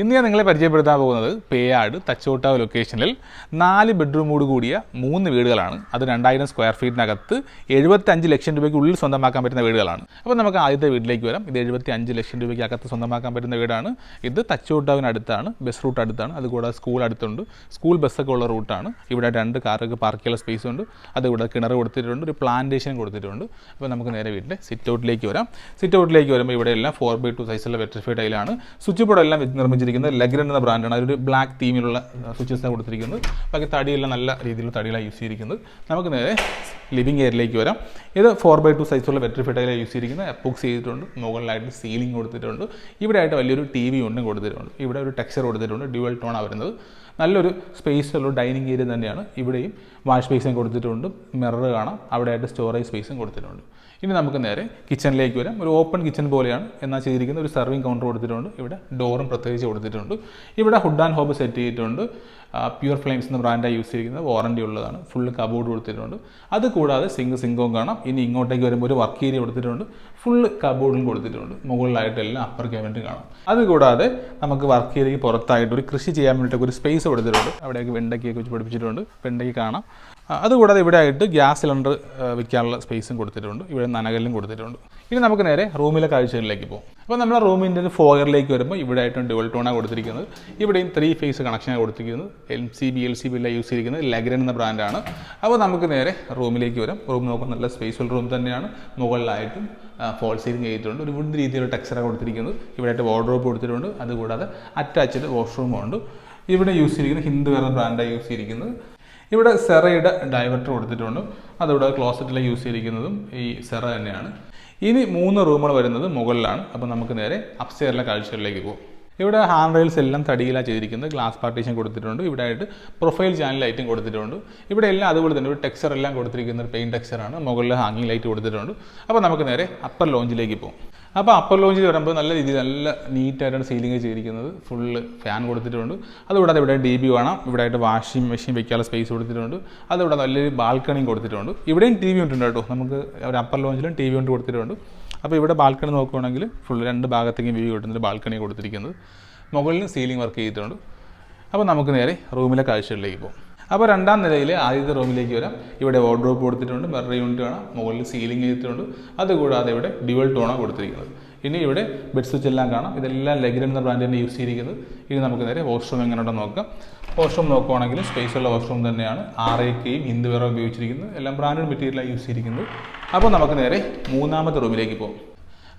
ഇന്ന് ഞാൻ നിങ്ങളെ പരിചയപ്പെടുത്താൻ പോകുന്നത് പേയാട് തച്ചോട്ടാവ് ലൊക്കേഷനിൽ നാല് ബെഡ്റൂമോട് കൂടിയ മൂന്ന് വീടുകളാണ്. അത് രണ്ടായിരം സ്ക്വയർ ഫീറ്റിനകത്ത് എഴുപത്തഞ്ച് ലക്ഷം രൂപയ്ക്ക് ഉള്ളിൽ സ്വന്തമാക്കാൻ പറ്റുന്ന വീടുകളാണ്. അപ്പോൾ നമുക്ക് ആദ്യത്തെ വീട്ടിലേക്ക് വരാം. ഇത് എഴുപത്തി അഞ്ച് ലക്ഷം രൂപയ്ക്ക് അകത്ത് സ്വന്തമാക്കാൻ പറ്റുന്ന വീടാണ്. ഇത് തച്ചോട്ടാവിനടുത്താണ് ബസ് റൂട്ട് അടുത്താണ്. അതുകൂടാതെ സ്കൂൾ അടുത്തുണ്ട്. സ്കൂൾ ബസ്സൊക്കെ ഉള്ള റൂട്ടാണ് ഇവിടെ രണ്ട് കാറൊക്കെ പാർക്ക് ചെയ്യാനുള്ള സ്പേസ് ഉണ്ട്. അതുകൂടാതെ കിണർ കൊടുത്തിട്ടുണ്ട്. ഒരു പ്ലാന്റേഷൻ കൊടുത്തിട്ടുണ്ട്. അപ്പോൾ നമുക്ക് നേരെ വീട്ടിലെ സിറ്റ് ഔട്ടിലേക്ക് വരാം. സിറ്റ് ഔട്ടിലേക്ക് വരുമ്പോൾ ഇവിടെ എല്ലാം ഫോർ ബൈ ടു സൈസുള്ള വെട്രിഫൈഡ് ടൈലാണ് സ്വിച്ച് ബോർഡ് എല്ലാം നിർമ്മിച്ചിരിക്കുന്നത് ലെഗ്രൻ എന്ന ബ്രാൻഡാണ്. അതൊരു ബ്ലാക്ക് തീമിലുള്ള സ്വിച്ചസ് കൊടുത്തിരിക്കുന്നത്. ബാക്കി തടിയെല്ലാം നല്ല രീതിയിലുള്ള തടിയിലാണ് യൂസ് ചെയ്തിരിക്കുന്നത്. നമുക്ക് നേരെ ലിവിങ് എയറിലേക്ക് വരാം. ഇത് ഫോർ ബൈ ടു സൈസുള്ള വെട്രിഫൈഡ് ടൈലാണ് യൂസ് ചെയ്തിരിക്കുന്നത്. എപ്പോക്സ് ചെയ്തിട്ടുണ്ട്. മുകളിലായിട്ട് സീലിംഗ് കൊടുത്തിട്ടുണ്ട്. ഇവിടെ ആയിട്ട് വലിയൊരു ടി വി ഒന്നും കൊടുത്തിട്ടുണ്ട്. ഇവിടെ ഒരു ടെക്സ്ചർ കൊടുത്തിട്ടുണ്ട്. ഡ്യുവൽ ടോണാണ് വരുന്നത്. നല്ലൊരു സ്പേസുള്ള ഡൈനിങ് ഏരിയ തന്നെയാണ്. ഇവിടെയും വാഷ് സ്പേസും കൊടുത്തിട്ടുണ്ട്. മിറർ കാണാം. അവിടെ ആയിട്ട് സ്റ്റോറേജ് സ്പേസും കൊടുത്തിട്ടുണ്ട്. ഇനി നമുക്ക് നേരെ കിച്ചണിലേക്ക് വരാം. ഒരു ഓപ്പൺ കിച്ചൺ പോലെയാണ് എന്നാൽ ചെയ്തിരിക്കുന്ന ഒരു സർവിങ് കൗണ്ടർ കൊടുത്തിട്ടുണ്ട്. ഇവിടെ ഡോറും പ്രത്യേകിച്ച് കൊടുത്തിട്ടുണ്ട്. ഇവിടെ ഹുഡ് ആൻഡ് ഹോബ് സെറ്റ് ചെയ്തിട്ടുണ്ട്. പ്യുവർ ഫ്ലെയിംസ് എന്ന ബ്രാൻഡായി യൂസ് ചെയ്തിരിക്കുന്നത്. വാറണ്ടി ഉള്ളതാണ്. ഫുൾ കബോർഡ് കൊടുത്തിട്ടുണ്ട്. അത് കൂടാതെ സിങ്ക് സിങ്കവും കാണാം. ഇനി ഇങ്ങോട്ടേക്ക് വരുമ്പോൾ ഒരു വർക്ക് ഏരിയ കൊടുത്തിട്ടുണ്ട്. ഫുൾ കബോർഡും കൊടുത്തിട്ടുണ്ട്. മുകളിലായിട്ട് എല്ലാം അപ്പർ ക്യാബിനറ്റ് കാണാം. അതുകൂടാതെ നമുക്ക് വർക്ക് ഏരിയയ്ക്ക് പുറത്തായിട്ട് ഒരു കൃഷി ചെയ്യാൻ വേണ്ടിയിട്ട് ഒരു സ്പേസ് കൊടുത്തിട്ടുണ്ട്. അവിടെയൊക്കെ വെണ്ടയ്ക്കൊക്കെ വെച്ച് പഠിപ്പിച്ചിട്ടുണ്ട്. വെണ്ടയ്ക്ക് കാണാം. അതുകൂടാതെ ഇവിടെ ആയിട്ട് ഗ്യാസ് സിലിണ്ടർ വെക്കാനുള്ള സ്പേസും കൊടുത്തിട്ടുണ്ട്. ഇവിടെ നനകല്ലും കൊടുത്തിട്ടുണ്ട്. ഇനി നമുക്ക് നേരെ റൂമിലെ കാഴ്ചകളിലേക്ക് പോകും. അപ്പോൾ നമ്മുടെ റൂമിന്റെ ഒരു ഫോയറിലേക്ക് വരുമ്പോൾ ഇവിടെ ആയിട്ടും ഡുവൽ ടോണാണ് കൊടുത്തിരിക്കുന്നത്. ഇവിടെയും ത്രീ ഫേസ് കണക്ഷനാണ് കൊടുത്തിരിക്കുന്നത്. L C B L C B എല്ലാം യൂസ് ചെയ്തിരിക്കുന്നത് ലഗ്രൻ എന്ന ബ്രാൻഡാണ് അപ്പോൾ നമുക്ക് നേരെ റൂമിലേക്ക് വരാം. റൂം നോക്കാൻ നല്ല സ്പേസ്ഫുൾ റൂം തന്നെയാണ്. മുകളിലായിട്ടും ഫോൾ സീലിംഗ് ചെയ്തിട്ടുണ്ട്. ഒരു വുഡ് രീതിയിലുള്ള ടെക്സ്ചറാണ് കൊടുത്തിരിക്കുന്നത്. ഇവിടെ ആയിട്ട് വാർഡ്രോബ് കൊടുത്തിട്ടുണ്ട്. അതുകൂടാതെ അറ്റാച്ച്ഡ് വാഷ്റൂമും ഉണ്ട്. ഇവിടെ യൂസ് ചെയ്തിരിക്കുന്നത് ഹിന്ദു എന്ന ബ്രാൻഡാണ് യൂസ് ചെയ്തിരിക്കുന്നത്. ഇവിടെ സെറയുടെ ഡൈവർട്ടർ കൊടുത്തിട്ടുണ്ട്. അതിവിടെ ക്ലോസറ്റിൽ യൂസ് ചെയ്തിരിക്കുന്നതും ഈ സെറ തന്നെയാണ്. ഇനി മൂന്ന് റൂമുകൾ വരുന്നത് മുകളിലാണ്. അപ്പോൾ നമുക്ക് നേരെ അപ്സ്റ്റെയറിലെ കാഴ്ചകളിലേക്ക് പോകും ഇവിടെ ഹാൻഡ് റെയിൽസ് എല്ലാം തടിയിലാണ് ചെയ്തിരിക്കുന്നത്. ഗ്ലാസ് പാർട്ടീഷൻ കൊടുത്തിട്ടുണ്ട്. ഇവിടെ ആയിട്ട് പ്രൊഫൈൽ ചാനൽ ലൈറ്റും കൊടുത്തിട്ടുണ്ട്. ഇവിടെ എല്ലാം അതുപോലെ തന്നെ ഒരു ടെക്സ്ചർ എല്ലാം കൊടുത്തിരിക്കുന്ന ഒരു പെയിൻ ടെക്സ്ചറാണ് മുകളിൽ ഹാങ്ങിങ് ലൈറ്റ് കൊടുത്തിട്ടുണ്ട്. അപ്പോൾ നമുക്ക് നേരെ അപ്പർ ലോഞ്ചിലേക്ക് പോകും അപ്പോൾ അപ്പർ ലോഞ്ചിൽ വരുമ്പോൾ നല്ല രീതിയിൽ നല്ല നീറ്റായിട്ടാണ് സീലിംഗ് ചെയ്തിരിക്കുന്നത്. ഫുള്ള് ഫാൻ കൊടുത്തിട്ടുണ്ട്. അതുകൂടാതെ ഇവിടെ ഡി ബി വേണം. ഇവിടെ ആയിട്ട് വാഷിംഗ് മെഷീൻ വെക്കാനുള്ള സ്പേസ് കൊടുത്തിട്ടുണ്ട്. അതുകൂടാതെ നല്ലൊരു ബാൽക്കണിയും കൊടുത്തിട്ടുണ്ട്. ഇവിടെയും ടി വി ഉണ്ട് കേട്ടോ. നമുക്ക് ഒരു അപ്പർ ലോഞ്ചിലും ടി വി കൊണ്ട് കൊടുത്തിട്ടുണ്ട്. അപ്പോൾ ഇവിടെ ബാൽക്കണി നോക്കുകയാണെങ്കിൽ ഫുൾ രണ്ട് ഭാഗത്തേക്കും വ്യൂ കിട്ടുന്നൊരു ബാൽക്കണി കൊടുത്തിരിക്കുന്നത്. മുകളിൽ സീലിംഗ് വർക്ക് ചെയ്തിട്ടുണ്ട്. അപ്പോൾ നമുക്ക് നേരെ റൂമിലെ കാഴ്ചകളിലേക്ക് പോകും. അപ്പോൾ രണ്ടാം നിലയിൽ ആദ്യത്തെ റൂമിലേക്ക് വരാം. ഇവിടെ വാർഡ്രോബ് കൊടുത്തിട്ടുണ്ട് മെറർ യൂണിറ്റ് വേണം മുകളിൽ സീലിംഗ് ചെയ്തിട്ടുണ്ട്. അതുകൂടാതെ ഇവിടെ ഡ്യുവൽ ടോണാണ് കൊടുത്തിരിക്കുന്നത്. ഇനി ഇവിടെ ബെഡ് സ്വിച്ച് എല്ലാം കാണാം. ഇതെല്ലാം ലെഗ്രൻ എന്ന ബ്രാൻഡ് തന്നെ യൂസ് ചെയ്തിരിക്കുന്നത്. ഇനി നമുക്ക് നേരെ വാഷ്റൂം എങ്ങനെയുണ്ടെന്ന് നോക്കാം. വാഷ്റൂം നോക്കുവാണെങ്കിൽ സ്പേസ് ഉള്ള വാഷ്റൂം തന്നെയാണ് ആർ കെയും ഹിന്ദു വേറെ ഉപയോഗിച്ചിരിക്കുന്നത്. എല്ലാം ബ്രാൻഡഡ് മെറ്റീരിയലാണ് യൂസ് ചെയ്തിരിക്കുന്നത്. അപ്പോൾ നമുക്ക് നേരെ മൂന്നാമത്തെ റൂമിലേക്ക് പോകും.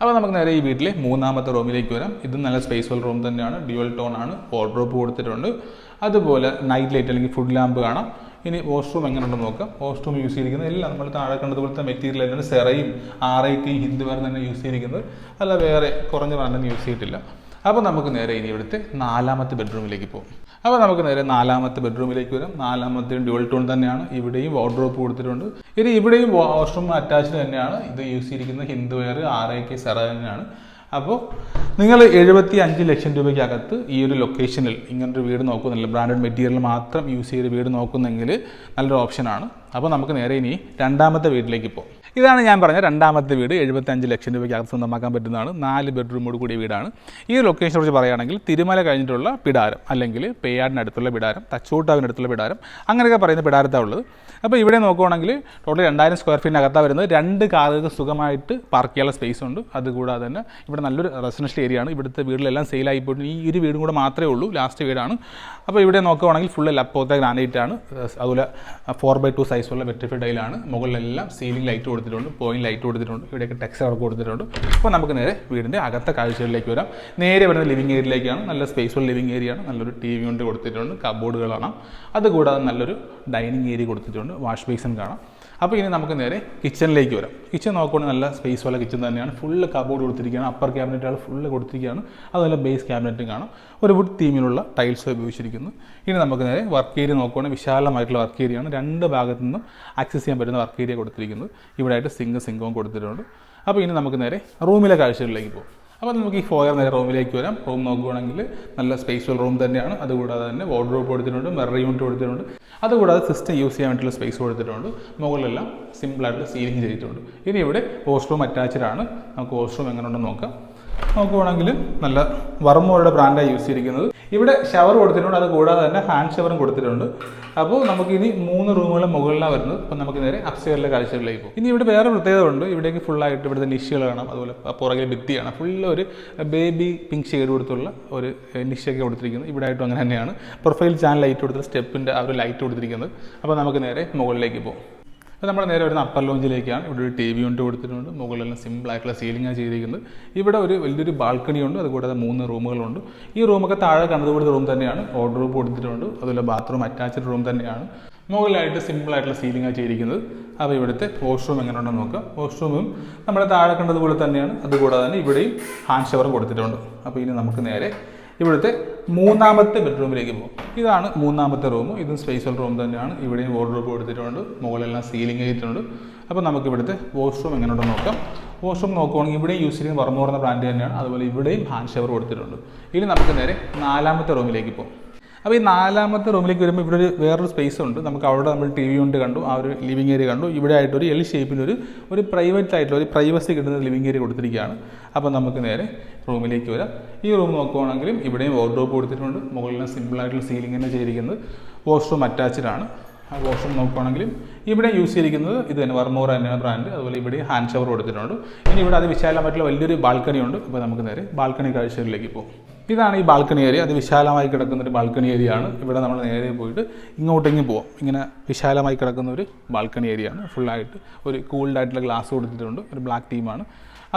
അപ്പോൾ നമുക്ക് നേരെ ഈ വീട്ടിലെ മൂന്നാമത്തെ റൂമിലേക്ക് വരാം. ഇത് നല്ല സ്പേസ്ഫുൾ റൂം തന്നെയാണ്. ഡ്യുവൽ ടോൺ ആണ്. വാർഡ്രോപ്പ് കൊടുത്തിട്ടുണ്ട്. അതുപോലെ നൈറ്റ് ലൈറ്റ് അല്ലെങ്കിൽ ഫുഡ് ലാമ്പ് കാണാം. ഇനി വാഷ്റൂം എങ്ങനെ ഉണ്ടെന്ന് നോക്കാം. വാഷ്റൂം യൂസ് ചെയ്തിരിക്കുന്നത് എല്ലാം നമ്മൾ താഴെ കണ്ടതുപോലത്തെ മെറ്റീരിയൽ തന്നെയാണ് സെറയും ആർ ഐ ടി ഹിന്ദു വേറെ തന്നെ യൂസ് ചെയ്തിരിക്കുന്നത്. അല്ല വേറെ കുറഞ്ഞ ബ്രാൻഡൊന്നും യൂസ് ചെയ്തിട്ടില്ല. അപ്പോൾ നമുക്ക് നേരെ ഇനി ഇവിടുത്തെ നാലാമത്തെ ബെഡ്റൂമിലേക്ക് പോകും. അപ്പോൾ നമുക്ക് നേരെ നാലാമത്തെ ബെഡ്റൂമിലേക്ക് വരാം. നാലാമത്തെ ഡ്യുവൽ ടോൺ തന്നെയാണ്. ഇവിടെയും വാർഡ്രോപ്പ് കൊടുത്തിട്ടുണ്ട്. ഇനി ഇവിടെയും വാഷ്റൂം അറ്റാച്ച്ഡ് തന്നെയാണ്. ഇത് യൂസ് ചെയ്തിരിക്കുന്നത് Hindware R I K Cera തന്നെയാണ്. അപ്പോൾ നിങ്ങൾ എഴുപത്തി അഞ്ച് ലക്ഷം രൂപയ്ക്കകത്ത് ഈ ഒരു ലൊക്കേഷനിൽ ഇങ്ങനൊരു വീട് നോക്കുന്നില്ല. ബ്രാൻഡഡ് മെറ്റീരിയൽ മാത്രം യൂസ് ചെയ്ത് വീട് നോക്കുന്നെങ്കിൽ നല്ലൊരു ഓപ്ഷനാണ് അപ്പോൾ നമുക്ക് നേരെ ഇനി രണ്ടാമത്തെ വീട്ടിലേക്ക് പോകും. ഇതാണ് ഞാൻ പറഞ്ഞ രണ്ടാമത്തെ വീട്. എഴുപത്തഞ്ച് ലക്ഷം രൂപയ്ക്ക് അകത്ത് സ്വന്തമാക്കാൻ പറ്റുന്നതാണ്. നാല് ബെഡ്റൂമോട് കൂടിയ വീടാണ്. ഈ ലൊക്കേഷനെ കുറിച്ച് പറയുകയാണെങ്കിൽ തിരുമല കഴിഞ്ഞിട്ടുള്ള പിടാരം അല്ലെങ്കിൽ പേയാടിനടുത്തുള്ള പിടാരം തച്ചോട്ടാവിനടുത്തുള്ള പിടാരം അങ്ങനെയൊക്കെ പറയുന്ന പിടാരത്താണ് ഉള്ളത്. അപ്പോൾ ഇവിടെ നോക്കുകയാണെങ്കിൽ ടോട്ടൽ രണ്ടായിരം സ്ക്വയർ ഫീറ്റിന് അകത്താണ് വരുന്നത് രണ്ട് കാറുകൾക്ക് സുഖമായിട്ട് പാർക്ക് ചെയ്യാനുള്ള സ്പേസ് ഉണ്ട്. അതുകൂടാതെ തന്നെ ഇവിടെ നല്ലൊരു റെസിഡൻഷ്യൽ ഏരിയ ആണ്. ഇവിടുത്തെ വീട്ടിലെല്ലാം സെയിലായി പോയിട്ട് ഈ ഒരു വീടും കൂടെ മാത്രമേ ഉള്ളൂ ലാസ്റ്റ് വീടാണ്. അപ്പോൾ ഇവിടെ നോക്കുകയാണെങ്കിൽ ഫുള്ള് ലപ്പോത്തെ ഗ്രാനൈറ്റ് ആണ്. അതുപോലെ ഫോർ ബൈ ടു സൈസുള്ള വെട്രിഫൈഡ് ടൈലാണ് മുകളിലെല്ലാം സീലിംഗ് ലൈറ്റ് കൊടുത്തിട്ടുണ്ട്. പോയിന്റ് ലൈറ്റ് കൊടുത്തിട്ടുണ്ട് ഇവിടെയൊക്കെ ടെക്സ് അവിടെ കൊടുത്തിട്ടുണ്ട്. അപ്പോൾ നമുക്ക് നേരെ വീടിന്റെ അകത്തെ കാഴ്ചകളിലേക്ക് വരാം. നേരെ വരുന്ന ലിവിങ് ഏരിയയിലേക്കാണ് നല്ല സ്പേസ്ഫുൾ ലിവിങ് ഏരിയ ആണ്. നല്ലൊരു ടി വി കൊണ്ട് കൊടുത്തിട്ടുണ്ട് കബോർഡ് കാണാം അതുകൂടാതെ നല്ലൊരു ഡൈനിങ് ഏരിയ കൊടുത്തിട്ടുണ്ട് വാഷ് ബേസിൻ കാണാം. അപ്പോൾ ഇനി നമുക്ക് നേരെ കിച്ചണിലേക്ക് വരാം. കിച്ചൺ നോക്കുകയാണെങ്കിൽ നല്ല സ്പേസ് ഉള്ള കിച്ചൺ തന്നെയാണ്. ഫുള്ള് കബോർഡ് കൊടുത്തിരിക്കുകയാണ്. അപ്പർ ക്യാബിനറ്റുകൾ ഫുള്ള് കൊടുത്തിരിക്കുകയാണ്. അതുപോലെ ബേസ് ക്യാബിനറ്റും കാണും. ഒരു വുഡ് തീമിലുള്ള ടൈൽസ് ഉപയോഗിച്ചിരിക്കുന്നു. ഇനി നമുക്ക് നേരെ വർക്ക് ഏരിയ നോക്കുകയാണെങ്കിൽ വിശാലമായിട്ടുള്ള വർക്ക് ഏരിയയാണ് രണ്ട് ഭാഗത്തു നിന്നും ആക്സസ് ചെയ്യാൻ പറ്റുന്ന വർക്ക് ഏരിയ കൊടുത്തിരിക്കുന്നത്. ഇവിടെ ആയിട്ട് സിങ്ക് സിങ്കവും കൊടുത്തിട്ടുണ്ട്. അപ്പോൾ ഇനി നമുക്ക് നേരെ റൂമിലെ കാഴ്ചകളിലേക്ക് പോകും. അപ്പോൾ നമുക്ക് ഈ ഫോയർ നേരെ റൂമിലേക്ക് വരാം. റൂം നോക്കുകയാണെങ്കിൽ നല്ല സ്പേസ്ഫുൾ റൂം തന്നെയാണ്. അതുകൂടാതെ തന്നെ വാർഡ്രോബ് കൊടുത്തിട്ടുണ്ട് മിറർ യൂണിറ്റ് കൊടുത്തിട്ടുണ്ട്. അതുകൂടാതെ സിസ്റ്റം യൂസ് ചെയ്യാൻ വേണ്ടിയിട്ടുള്ള സ്പേസ് കൊടുത്തിട്ടുണ്ട്. മുകളിലെല്ലാം സിമ്പിളായിട്ട് സീലിംഗ് ചെയ്തിട്ടുണ്ട്. ഇനി ഇവിടെ വാഷ്റൂം അറ്റാച്ച്ഡ് ആണ്. നമുക്ക് വാഷ്റൂം എങ്ങനെ ഉണ്ടെന്ന് നോക്കാം. നോക്കുവാണെങ്കിൽ നല്ല വർമ്മോയുടെ ബ്രാൻഡാണ് യൂസ് ചെയ്തിരിക്കുന്നത്. ഇവിടെ ഷവർ കൊടുത്തിട്ടുണ്ട്. അത് കൂടാതെ തന്നെ ഹാൻഡ് ഷവറും കൊടുത്തിട്ടുണ്ട്. അപ്പോൾ നമുക്ക് ഇനി മൂന്ന് റൂമുകളും മുകളിലാണ് വരുന്നത്. അപ്പോൾ നമുക്ക് നേരെ അപ്സ്റ്റേറിലെ കാഴ്ചകളിലേക്ക് പോകും. ഇനി ഇവിടെ വേറെ പ്രത്യേകത ഉണ്ട്. ഇവിടേക്ക് ഫുള്ളായിട്ട് ഇവിടുത്തെ നിഷുകൾ കാണാം അതുപോലെ പുറകിൽ ഭിത്തിയാണ് ഫുള്ള് ഒരു ബേബി പിങ്ക് ഷെയ്ഡ് കൊടുത്തുള്ള ഒരു നിഷയൊക്കെ കൊടുത്തിരിക്കുന്നത് ഇവിടെ ആയിട്ടും അങ്ങനെ തന്നെയാണ്. പ്രൊഫൈൽ ചാനൽ ലൈറ്റ് കൊടുത്തിട്ട് സ്റ്റെപ്പിന്റെ ആ ഒരു ലൈറ്റ് കൊടുത്തിരിക്കുന്നത്. അപ്പോൾ നമുക്ക് നേരെ മുകളിലേക്ക് പോകും. അപ്പോൾ നമ്മൾ നേരെ വരുന്ന അപ്പർ ലോഞ്ചിലേക്കാണ് ഇവിടെ ഒരു ടി വി കൊണ്ട് കൊടുത്തിട്ടുണ്ട്. മുകളിലെല്ലാം സിമ്പിൾ ആയിട്ടുള്ള സീലിംഗാണ് ചെയ്തിരിക്കുന്നത്. ഇവിടെ ഒരു വലിയൊരു ബാൽക്കണി ഉണ്ട്. അതുകൂടാതെ മൂന്ന് റൂമുകളുണ്ട് ഈ റൂമൊക്കെ താഴെ കണ്ടതുപോലത്തെ റൂം തന്നെയാണ്. ഓർഡർ റൂം കൊടുത്തിട്ടുണ്ട്. അതുപോലെ ബാത്റൂം അറ്റാച്ച്ഡ് റൂം തന്നെയാണ്. മുകളിലായിട്ട് സിമ്പിൾ ആയിട്ടുള്ള സീലിംഗാണ് ചെയ്തിരിക്കുന്നത്. അപ്പോൾ ഇവിടുത്തെ വാഷ്റൂം എങ്ങനെ ഉണ്ടെന്ന് നോക്കാം വാഷ്റൂമും നമ്മുടെ താഴെ കണ്ടതുപോലെ തന്നെയാണ്. അതുകൂടാതെ തന്നെ ഇവിടെയും ഹാൻഡ് ഷവർ കൊടുത്തിട്ടുണ്ട്. അപ്പോൾ ഇനി നമുക്ക് നേരെ ഇവിടുത്തെ മൂന്നാമത്തെ ബെഡ്റൂമിലേക്ക് പോകും. ഇതാണ് മൂന്നാമത്തെ റൂം ഇതും സ്പേസൽ റൂം തന്നെയാണ്. ഇവിടെയും വാർഡ്രോബ് കൊടുത്തിട്ടുണ്ട് മുകളിലെല്ലാം സീലിംഗ് ചെയ്തിട്ടുണ്ട് അപ്പോൾ നമുക്ക് ഇവിടുത്തെ വാഷ്റൂം എങ്ങനെ ഉണ്ടെന്ന് നോക്കാം. വാഷ്റൂം നോക്കുവാണെങ്കിൽ ഇവിടെയും യൂസ് ചെയ്യുന്ന എന്ന ബ്രാൻഡ് തന്നെയാണ്. അതുപോലെ ഇവിടെയും ഹാൻഡ് ഷവർ കൊടുത്തിട്ടുണ്ട്. ഇനി നമുക്ക് നേരെ നാലാമത്തെ റൂമിലേക്ക് പോകും. അപ്പോൾ ഈ നാലാമത്തെ റൂമിലേക്ക് വരുമ്പോൾ ഇവിടെ ഒരു വേറൊരു സ്പേസ് ഉണ്ട്. നമുക്ക് അവിടെ നമ്മൾ ടി വി കൊണ്ട് കണ്ടു ആ ഒരു ലിവിങ് ഏരിയ കണ്ടു. ഇവിടെ ആയിട്ടൊരു എൽ ഷേപ്പിനൊരു ഒരു പ്രൈവറ്റ് ആയിട്ടുള്ള ഒരു പ്രൈവസി കിട്ടുന്ന ലിവിങ് ഏരിയ കൊടുത്തിരിക്കുകയാണ്. അപ്പോൾ നമുക്ക് നേരെ റൂമിലേക്ക് വരാം. ഈ റൂം നോക്കുവാണെങ്കിലും ഇവിടെയും വാർഡ്രോബ് കൊടുത്തിട്ടുണ്ട്. മുകളിൽ സിമ്പിൾ ആയിട്ടുള്ള സീലിംഗ് തന്നെ ചെയ്തിരിക്കുന്നത്. വാഷ്റൂം അറ്റാച്ച്ഡ് ആണ്. ആ വാഷ്റൂം നോക്കുവാണെങ്കിലും ഇവിടെ യൂസ് ചെയ്തിരിക്കുന്നത് ഇത് തന്നെ വർമോർ തന്നെയാണ് ബ്രാൻഡ് അതുപോലെ ഇവിടെ ഹാൻഡ് ഷവർ കൊടുത്തിട്ടുണ്ട്. ഇനി ഇവിടെ അത് വിശാലമായിട്ടുള്ള വലിയൊരു ബാൽക്കണി ഉണ്ട്. അപ്പോൾ നമുക്ക് നേരെ ബാൽക്കണി കാഴ്ചകളിലേക്ക് പോകും. ഇതാണ് ഈ ബാൽക്കണി ഏരിയ. അത് വിശാലമായി കിടക്കുന്ന ഒരു ബാൽക്കണി ഏരിയ ആണ് ഇവിടെ നമ്മൾ നേരെ പോയിട്ട് ഇങ്ങോട്ടെങ്കിൽ പോവാം. ഇങ്ങനെ വിശാലമായി കിടക്കുന്ന ഒരു ബാൽക്കണി ഏരിയ ആണ് ഫുള്ളായിട്ട് ഒരു കൂൾഡ് ആയിട്ടുള്ള ഗ്ലാസ് കൊടുത്തിട്ടുണ്ട്. ഒരു ബ്ലാക്ക് ടീമാണ്.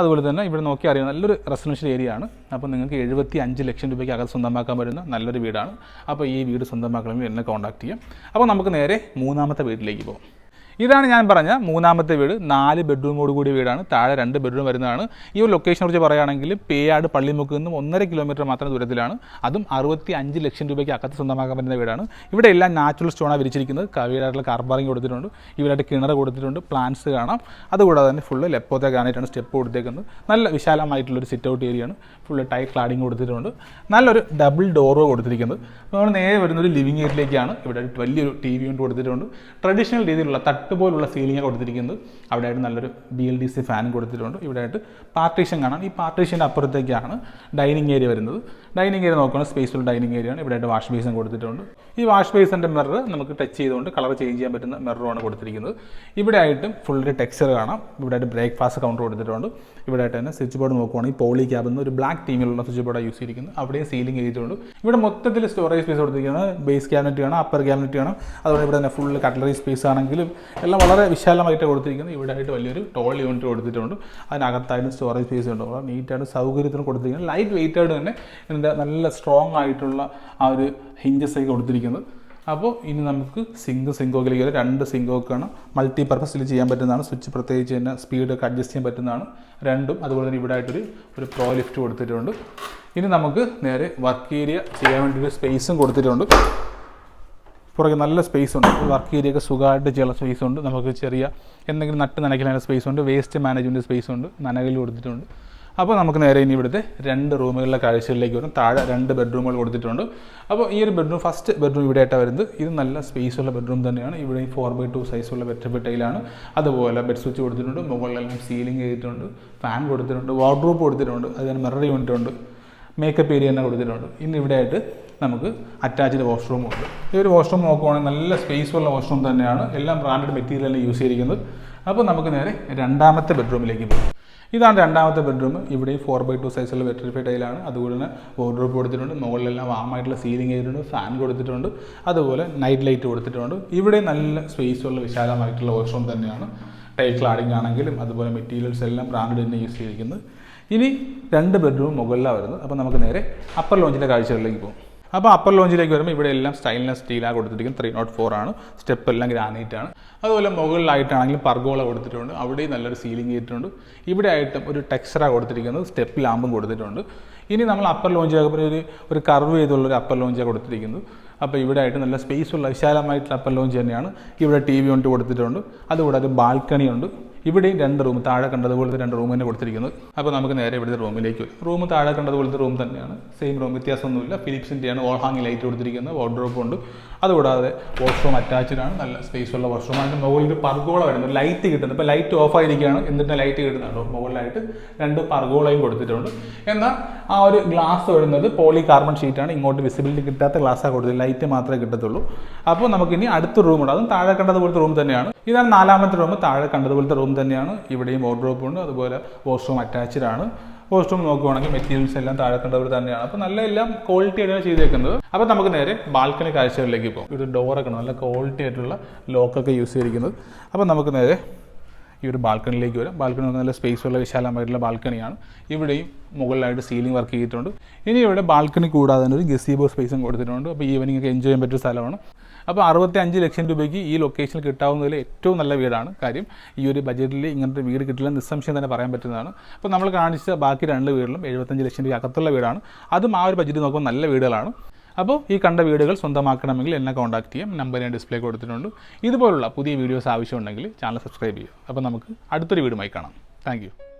അതുപോലെ തന്നെ ഇവിടെ നോക്കി അറിയാം നല്ലൊരു റെസിഡൻഷ്യൽ ഏരിയ ആണ് അപ്പോൾ നിങ്ങൾക്ക് എഴുപത്തി അഞ്ച് ലക്ഷം രൂപയ്ക്ക് അകത്ത് സ്വന്തമാക്കാൻ പറ്റുന്ന നല്ലൊരു വീടാണ്. അപ്പോൾ ഈ വീട് സ്വന്തമാക്കണമെങ്കിൽ എന്നെ കോൺടാക്ട് ചെയ്യാം. അപ്പോൾ നമുക്ക് നേരെ മൂന്നാമത്തെ വീട്ടിലേക്ക് പോകാം ഇതാണ് ഞാൻ പറഞ്ഞ മൂന്നാമത്തെ വീട്. നാല് ബെഡ്റൂമോട് കൂടിയ വീടാണ്. താഴെ രണ്ട് ബെഡ്റൂം വരുന്നതാണ്. ഈ ഒരു ലൊക്കേഷനെ കുറിച്ച് പറയുകയാണെങ്കിൽ പേയാട് പള്ളിമുക്കിൽ നിന്നും ഒന്നര കിലോമീറ്റർ മാത്രം ദൂരത്തിലാണ്. അതും അറുപത്തി അഞ്ച് ലക്ഷം രൂപയ്ക്ക് അകത്ത് സ്വന്തമാക്കാൻ പറ്റുന്ന വീടാണ്. ഇവിടെ എല്ലാം നാച്ചുറൽ സ്റ്റോണാണ് വിരിച്ചിരിക്കുന്നത്. കവിയായിട്ടുള്ള കാർബാറിങ് കൊടുത്തിട്ടുണ്ട്. ഇവരായിട്ട് കിണർ കൊടുത്തിട്ടുണ്ട്. പ്ലാന്റ്സ് കാണാം. അതുകൂടാതെ തന്നെ ഫുള്ള് ലെപ്പോത്തെ കാണാനായിട്ടാണ് സ്റ്റെപ്പ് കൊടുത്തേക്കുന്നത്. നല്ല വിശാലമായിട്ടുള്ളൊരു സിറ്റ് ഔട്ട് ഏരിയയാണ് ഫുള്ള് ടൈ ക്ലാഡിങ് കൊടുത്തിട്ടുണ്ട്. നല്ലൊരു ഡബിൾ ഡോറോ കൊടുത്തിരിക്കുന്നത്. നമ്മൾ നേരെ വരുന്നൊരു ലിവിങ് ഏരിയയിലേക്കാണ് ഇവിടെ വലിയൊരു ടി വി കൊണ്ട് കൊടുത്തിട്ടുണ്ട്. ട്രഡീഷണൽ രീതിയിലുള്ള തട്ട് പോലുള്ള സീലിംഗ് കൊടുത്തിരിക്കുന്നത്. അവിടെ ആയിട്ട് നല്ലൊരു B L D C fan കൊടുത്തിട്ടുണ്ട്. ഇവിടെ ആയിട്ട് പാർട്ടീഷൻ കാണാം. ഈ പാർട്ടീഷന്റെ അപ്പുറത്തേക്കാണ് ഡൈനിങ് ഏരിയ വരുന്നത്. ഡൈനിങ് ഏരിയ നോക്കുകയാണ് സ്പേസുള്ള ഡൈനിങ് ഏരിയ ആണ്. ഇവിടെ ആയിട്ട് വാഷ് ബേസും കൊടുത്തിട്ടുണ്ട്. ഈ വാഷ് ബേസിന്റെ മിറർ നമുക്ക് ടച്ച് ചെയ്തുകൊണ്ട് കളർ ചേഞ്ച് ചെയ്യാൻ പറ്റുന്ന മിററുമാണ് കൊടുത്തിരിക്കുന്നത്. ഇവിടെ ആയിട്ടും ഫുൾ ടെക്സ്ചർ കാണാം. ഇവിടെ ആയിട്ട് ബ്രേക്ക്ഫാസ്റ്റ് കൗണ്ടർ കൊടുത്തിട്ടുണ്ട്. ഇവിടെ ആയിട്ട് തന്നെ സ്വിച്ച് ബോർഡ് നോക്കുവാണെങ്കിൽ പോളി ക്യാബ് നിന്ന് ഒരു ബ്ലാക്ക് ടീമിലുള്ള സ്വിച്ച് ബോർഡാണ് യൂസ് ചെയ്തിരിക്കുന്നത്. അവിടെയും സീലിംഗ് ചെയ്തിട്ടുണ്ട്. ഇവിടെ മൊത്തത്തിൽ സ്റ്റോറേജ് സ്പേസ് കൊടുത്തിരിക്കുന്നത് ബേസ് ക്യാബിനറ്റ് കാണാം അപ്പർ ക്യാബിനറ്റ് കാണാം. അതുപോലെ ഇവിടെ തന്നെ ഫുൾ കട്ട്ലറി സ്പേസ് ആണെങ്കിലും എല്ലാം വളരെ വിശാലമായിട്ട് കൊടുത്തിരിക്കുന്നത് ഇവിടെ ആയിട്ട് വലിയൊരു ടോൾ യൂണിറ്റ് കൊടുത്തിട്ടുണ്ട്. അതിനകത്തായിട്ട് സ്റ്റോറേജ് സ്പേസ് ഉണ്ട്. വളരെ നീറ്റായിട്ട് സൗകര്യത്തിന് കൊടുത്തിരിക്കുന്നത് ലൈറ്റ് വെയിറ്റ് ആയിട്ട് തന്നെ ഇതിന്റെ നല്ല സ്ട്രോങ് ആയിട്ടുള്ള ആ ഒരു ഹിഞ്ചസ് ഒക്കെ കൊടുത്തിരിക്കുന്നത് അപ്പോൾ ഇനി നമുക്ക് സിങ്ക് സിങ്കോക്കിലേക്ക് രണ്ട് സിങ്കോക്കാണ് മൾട്ടി പർപ്പസിൽ ചെയ്യാൻ പറ്റുന്നതാണ്. സ്വിച്ച് പ്രത്യേകിച്ച് തന്നെ സ്പീഡൊക്കെ അഡ്ജസ്റ്റ് ചെയ്യാൻ പറ്റുന്നതാണ്. രണ്ടും അതുപോലെ തന്നെ ഇവിടെ ആയിട്ടൊരു ഒരു പ്രോ ലിഫ്റ്റ് കൊടുത്തിട്ടുണ്ട്. ഇനി നമുക്ക് നേരെ വർക്ക് ഏരിയ ചെയ്യാൻ വേണ്ടി സ്പേസും കൊടുത്തിട്ടുണ്ട്. പുറകെ നല്ല സ്പേസ് ഉണ്ട്. വർക്ക് ഏരിയയൊക്കെ സുഖമായിട്ട് ചെയ്യാനുള്ള സ്പേസ് ഉണ്ട്. നമുക്ക് ചെറിയ എന്തെങ്കിലും നട്ട് നനയ്ക്കാനുള്ള സ്പേസ് ഉണ്ട്. വേസ്റ്റ് മാനേജ്മെന്റ് സ്പേസ് ഉണ്ട്. നനകൽ കൊടുത്തിട്ടുണ്ട്. അപ്പോൾ നമുക്ക് നേരെ ഇനി ഇവിടുത്തെ രണ്ട് റൂമുകളിലെ കാഴ്ചകളിലേക്ക് വരും. താഴെ രണ്ട് ബെഡ്റൂമുകൾ കൊടുത്തിട്ടുണ്ട്. അപ്പോൾ ഈ ഒരു ബെഡ്റൂം ഫസ്റ്റ് ബെഡ്റൂം ഇവിടെ ആയിട്ട് വരുന്നത്. ഇത് നല്ല സ്പേസ് ഉള്ള ബെഡ്റൂം തന്നെയാണ്. ഇവിടെ ഫോർ ബൈ ടു സൈസുള്ള ബെഡ് ബെട്ടയിലാണ് അതുപോലെ ബെഡ് സ്വിച്ച് കൊടുത്തിട്ടുണ്ട്. മുകളിലെല്ലാം സീലിംഗ് ചെയ്തിട്ടുണ്ട്. ഫാൻ കൊടുത്തിട്ടുണ്ട്. വാർഡ്രോപ്പ് കൊടുത്തിട്ടുണ്ട്. അതിന് മിറർ യൂണിറ്റ് ഉണ്ട്. മേക്കപ്പ് ഏരിയ തന്നെ കൊടുത്തിട്ടുണ്ട്. ഇന്ന് ഇവിടെ ആയിട്ട് നമുക്ക് അറ്റാച്ച്ഡ് വാഷ്റൂം ഉണ്ട്. ഈ ഒരു വാഷ്റൂം നോക്കുവാണെങ്കിൽ നല്ല സ്പേസ് ഉള്ള വാഷ്റൂം തന്നെയാണ്. എല്ലാം ബ്രാൻഡഡ് തന്നെ യൂസ് ചെയ്തിരിക്കുന്നത് അപ്പോൾ നമുക്ക് നേരെ രണ്ടാമത്തെ ബെഡ്റൂമിലേക്ക് പോകും. ഇതാണ് രണ്ടാമത്തെ ബെഡ്റൂം ഇവിടെ ഫോർ ബൈ ടു സൈസുള്ള വെറ്ററിഫൈ ടൈലാണ് അതുപോലെ തന്നെ വോർഡ്രോപ്പ് കൊടുത്തിട്ടുണ്ട്. മുകളിലെല്ലാം വാമായിട്ടുള്ള സീലിംഗ് ചെയ്തിട്ടുണ്ട്. ഫാൻ കൊടുത്തിട്ടുണ്ട്. അതുപോലെ നൈറ്റ് ലൈറ്റ് കൊടുത്തിട്ടുണ്ട്. ഇവിടെ നല്ല സ്പേസ് ഉള്ള വിശാലമായിട്ടുള്ള വാഷ്റൂം തന്നെയാണ്. ടൈൽ ക്ലാഡിംഗ് ആണെങ്കിലും അതുപോലെ മെറ്റീരിയൽസ് എല്ലാം ബ്രാൻഡ് തന്നെ യൂസ് ചെയ്തിരിക്കുന്നത്. ഇനി രണ്ട് ബെഡ്റൂം മുകളിലാണ് വരുന്നത്. അപ്പോൾ നമുക്ക് നേരെ അപ്പർ ലോഞ്ചിന്റെ കാഴ്ചകളിലേക്ക് പോകും. അപ്പോൾ അപ്പർ ലോഞ്ചിലേക്ക് വരുമ്പോൾ ഇവിടെ എല്ലാം സ്റ്റൈൻലെസ് സ്റ്റീലാണ് കൊടുത്തിരിക്കുന്നത് ത്രീ നോട്ട് ഫോർ ആണ്. സ്റ്റെപ്പ് എല്ലാം ഗ്രാനൈറ്റ് ആണ്. അതുപോലെ മുകളിലായിട്ടാണെങ്കിലും പർഗോള കൊടുത്തിട്ടുണ്ട്. അവിടെയും നല്ലൊരു സീലിംഗ് ചെയ്തിട്ടുണ്ട്. ഇവിടെ ആയിട്ടും ഒരു ടെക്സ്ചറാണ് കൊടുത്തിരിക്കുന്നത്. സ്റ്റെപ്പ് ലാമ്പും കൊടുത്തിട്ടുണ്ട്. ഇനി നമ്മൾ അപ്പർ ലോഞ്ചിലേക്ക് ഒരു ഒരു കർവ് ചെയ്തുള്ള ഒരു അപ്പർ ലോഞ്ചാണ് കൊടുത്തിരിക്കുന്നത് അപ്പോൾ ഇവിടെ ആയിട്ട് നല്ല സ്പേസ് ഉള്ള വിശാലമായിട്ടുള്ള അപ്പർ ലോഞ്ച് തന്നെയാണ്. ഇവിടെ ടി വി കൊണ്ട് കൊടുത്തിട്ടുണ്ട്. അതുകൂടാതെ ബാൽക്കണി ഉണ്ട്. ഇവിടെയും രണ്ട് റൂം താഴെ കണ്ടതുപോലത്തെ രണ്ട് റൂം തന്നെ കൊടുത്തിരിക്കുന്നത് അപ്പോൾ നമുക്ക് നേരെ ഇവിടുത്തെ റൂമിലേക്ക് വരും. റൂം താഴെ കണ്ടതുപോലത്തെ റൂം തന്നെയാണ്. സെയിം റൂം വ്യത്യാസമൊന്നുമില്ല. ഫിലിപ്സിന്റെയാണ് ഓൾ ഹാങ് ലൈറ്റ് കൊടുത്തിരിക്കുന്നത്. വാർഡ്രോപ്പ് ഉണ്ട്. അതുകൂടാതെ വാഷ്റൂം അറ്റാച്ച്ഡ് ആണ്. നല്ല സ്പേസ് ഉള്ള വാഷ്റൂം അതിന്റെ മുകളിൽ ഒരു പർഗോള വരുന്നത് ലൈറ്റ് കിട്ടുന്നത് ഇപ്പോൾ ലൈറ്റ് ഓഫ് ആയിരിക്കുകയാണ്. എന്നിട്ട് ലൈറ്റ് കിട്ടുന്നുണ്ടോ മുകളിലായിട്ട് രണ്ട് പർഗോളയും കൊടുത്തിട്ടുണ്ട്. എന്നാൽ ആ ഒരു ഗ്ലാസ് വരുന്നത് പോളി കാർബൺ ഷീറ്റാണ് ഇങ്ങോട്ട് വിസിബിലിറ്റി കിട്ടാത്ത ഗ്ലാസ്സാണ് കൊടുത്തത്. ലൈറ്റ് മാത്രമേ കിട്ടത്തുള്ളൂ. അപ്പോൾ നമുക്കിനി അടുത്ത റൂം ഉണ്ട്. അതും താഴെ കണ്ടതുപോലത്തെ റൂം തന്നെയാണ്. ഇതാണ് നാലാമത്തെ റൂം താഴെ കണ്ടതുപോലത്തെ റൂം തന്നെയാണ്. ഇവിടെയും വാർഡ്രോപ്പ് ഉണ്ട്. അതുപോലെ വാഷ്റൂം അറ്റാച്ച്ഡ് ആണ്. വാഷ്റൂം നോക്കുവാണെങ്കിൽ മെറ്റീരിയൽസ് എല്ലാം താഴെ കണ്ടവർ തന്നെയാണ്. അപ്പോൾ നല്ല എല്ലാം ക്വാളിറ്റി ആയിട്ടാണ് ചെയ്തേക്കുന്നത്. അപ്പോൾ നമുക്ക് നേരെ ബാൽക്കണി കാഴ്ചകളിലേക്ക് പോകും. ഒരു ഡോറൊക്കെ നല്ല ക്വാളിറ്റി ആയിട്ടുള്ള ലോക്കൊക്കെ യൂസ് ചെയ്തിരിക്കുന്നത്. അപ്പോൾ നമുക്ക് നേരെ ഈ ഒരു ബാൽക്കണിയിലേക്ക് വരാം. ബാൽക്കണി നല്ല സ്പേസ് ഉള്ള വിശാലമായിട്ടുള്ള ബാൽക്കണിയാണ് ഇവിടെയും മുകളിലായിട്ട് സീലിംഗ് വർക്ക് ചെയ്തിട്ടുണ്ട്. ഇനി ഇവിടെ ബാൽക്കണി കൂടാതെ തന്നെ ഒരു ഗസീബോ സ്പേസും കൊടുത്തിട്ടുണ്ട്. അപ്പോൾ ഈവനിങ് ഒക്കെ എൻജോയ് ചെയ്യാൻ പറ്റിയ സ്ഥലമാണ്. അപ്പോൾ അറുപത്തി അഞ്ച് ലക്ഷം രൂപയ്ക്ക് ഈ ലൊക്കേഷനിൽ കിട്ടാവുന്നതിൽ ഏറ്റവും നല്ല വീടാണ്. കാര്യം ഈ ഒരു ബജറ്റിൽ ഇങ്ങനത്തെ വീട് കിട്ടില്ല നിസ്സംശയം തന്നെ പറയാൻ പറ്റുന്നതാണ്. അപ്പോൾ നമ്മൾ കാണിച്ച ബാക്കി രണ്ട് വീടുകളും എഴുപത്തഞ്ച് ലക്ഷം രൂപ അകത്തുള്ള വീടാണ്. അതും ആ ഒരു ബജറ്റ് നോക്കുമ്പോൾ നല്ല വീടുകളാണ്. അപ്പോൾ ഈ കണ്ട വീടുകൾ സ്വന്തമാക്കണമെങ്കിൽ എന്നെ കോൺടാക്ട് ചെയ്യാം. നമ്പർ ഞാൻ ഡിസ്പ്ലേ കൊടുത്തിട്ടുണ്ട്. ഇതുപോലുള്ള പുതിയ വീഡിയോസ് ആവശ്യമുണ്ടെങ്കിൽ ചാനൽ സബ്സ്ക്രൈബ് ചെയ്യുക. അപ്പോൾ നമുക്ക് അടുത്തൊരു വീടുമായി കാണാം. താങ്ക്